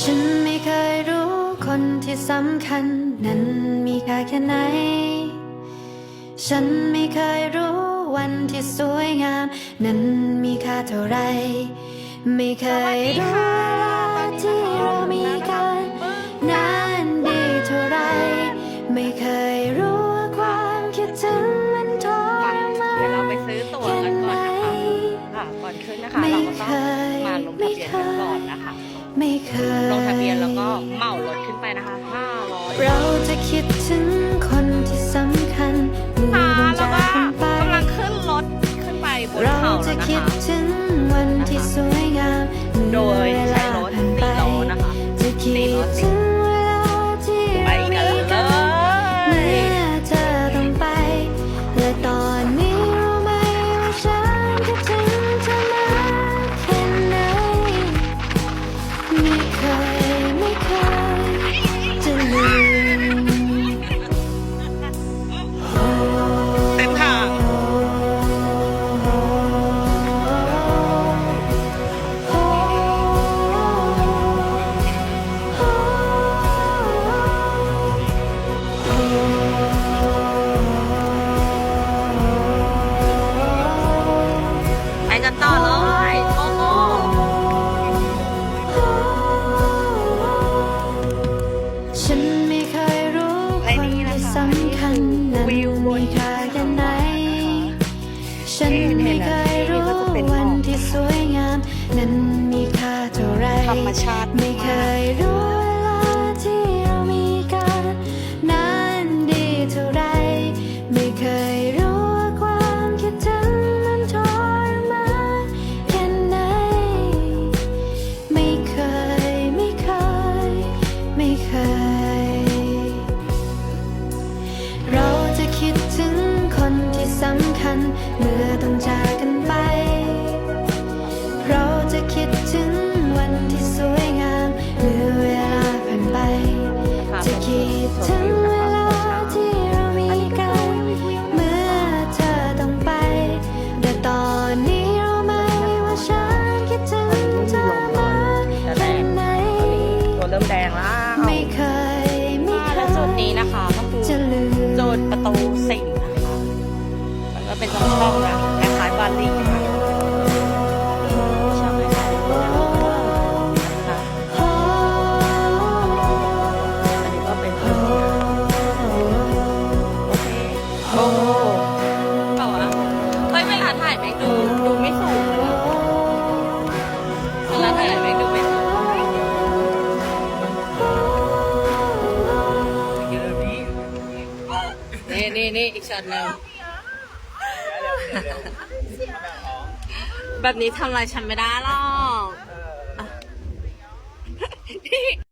ฉันไม่เคยรู้คนที่สำคัญ นั้นมีค่าแค่ไหน ฉันไม่เคยรู้วันที่สวยงาม นั้นมีค่าเท่าไร ไม่เคยรู้วลาที่เรามีกันนานดีเท่าไร ไม่เคย ยนกันก่อนนะค่เลงทะเบียนแล้วก็เหมารถขึ้นไปนะคะ500เราจะคิดถึง วิวมีเธอแค่ไหฉันไม่เคยรู้วันที่สวยงาม นั้นมีค่าเท่าไรธรรมชาติไม่เคยรู้ เคยไม่เคยจุดนี้นะคะก็คือจุดประตูสิงนะคะมันก็เป็นช่องๆนะคล้ายๆบาลีค่ะโอ้ นี่นี่อีกช็อตหนึ่งแบบนี้ทำอะไรฉันไม่ได้หรอก